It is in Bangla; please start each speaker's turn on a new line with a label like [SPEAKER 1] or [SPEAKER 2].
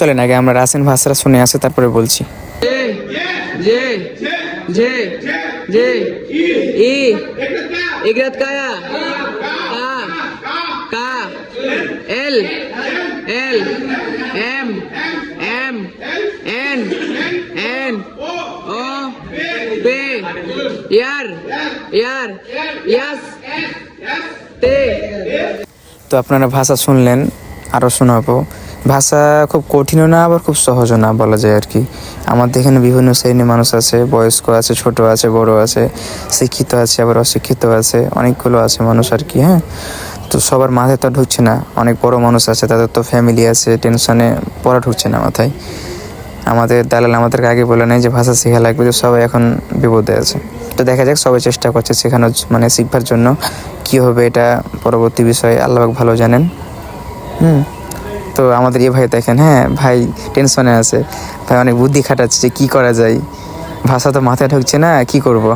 [SPEAKER 1] চলেন আগে আমরা রাসেন ভাষারা শুনে আসে তারপরে বলছি।
[SPEAKER 2] যে যে যে ই কায়া কা কা L L M M N N তে
[SPEAKER 1] তো আপনারা ভাষা শুনলেন আরও শোনাবো। ভাষা খুব কঠিনও না, আবার খুব সহজও না বলা যায় আর কি। আমাদের এখানে বিভিন্ন শ্রেণির মানুষ আছে, বয়স্ক আছে, ছোট আছে, বড় আছে, শিক্ষিত আছে, আবার অশিক্ষিত আছে, অনেকগুলো আছে মানুষ আর কি হ্যাঁ? তো সবার মাথায় তো ঢুকছে না। অনেক বড় মানুষ আছে, তাদের তো ফ্যামিলি আছে টেনশনে পড়া ঢুকছে না মাথায়। আমাদের দালাল আমাদেরকে আগে বলে নেয় যে ভাষা শেখা লাগবে তো সবাই এখন বিপদে আছে। তো দেখা যাক সবাই চেষ্টা করছে শেখানোর মানে শিখবার জন্য। কী হবে এটা পরবর্তী বিষয়ে আল্লাহ ভালো জানেন। হুম। তো আমাদের এ ভাই দেখেন হ্যাঁ ভাই টেনশনে আছে। ভাই অনেক বুদ্ধি খাটাচ্ছে যে কী করা যায়। ভাষা তো মাথায় ঢুকছে না, কি করব?